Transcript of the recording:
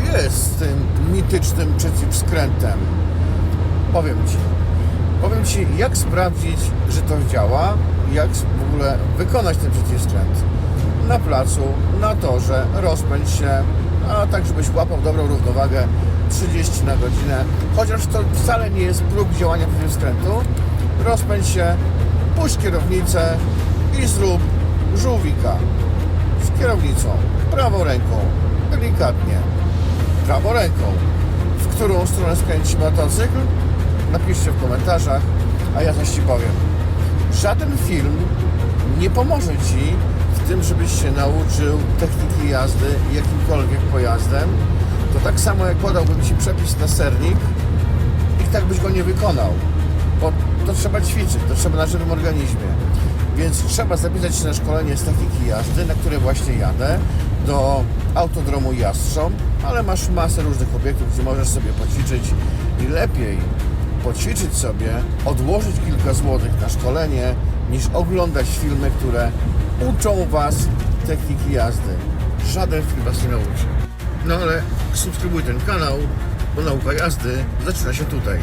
to jest z tym mitycznym przeciwskrętem? Powiem Ci. Powiem Ci, jak sprawdzić, że to działa, jak w ogóle wykonać ten przeciwskręt. Na placu, na torze, rozpędź się, a tak żebyś łapał dobrą równowagę 30 na godzinę. Chociaż to wcale nie jest próg działania przeciwskrętu. Rozpędź się, puść kierownicę i zrób żółwika z kierownicą, prawą ręką, delikatnie, prawą ręką. W którą stronę skręci motocykl? Napiszcie w komentarzach, a ja coś Ci powiem. Żaden film nie pomoże Ci w tym, żebyś się nauczył techniki jazdy jakimkolwiek pojazdem. To tak samo jak podałbym Ci przepis na sernik i tak byś go nie wykonał. Bo to trzeba ćwiczyć, to trzeba na żywym organizmie. Więc trzeba zapisać się na szkolenie z techniki jazdy, na które właśnie jadę, do autodromu Jastrząb, ale masz masę różnych obiektów, gdzie możesz sobie poćwiczyć i lepiej poćwiczyć sobie, odłożyć kilka złotych na szkolenie, niż oglądać filmy, które uczą Was techniki jazdy. Żaden film Was nie nauczy. No ale subskrybuj ten kanał, bo nauka jazdy zaczyna się tutaj.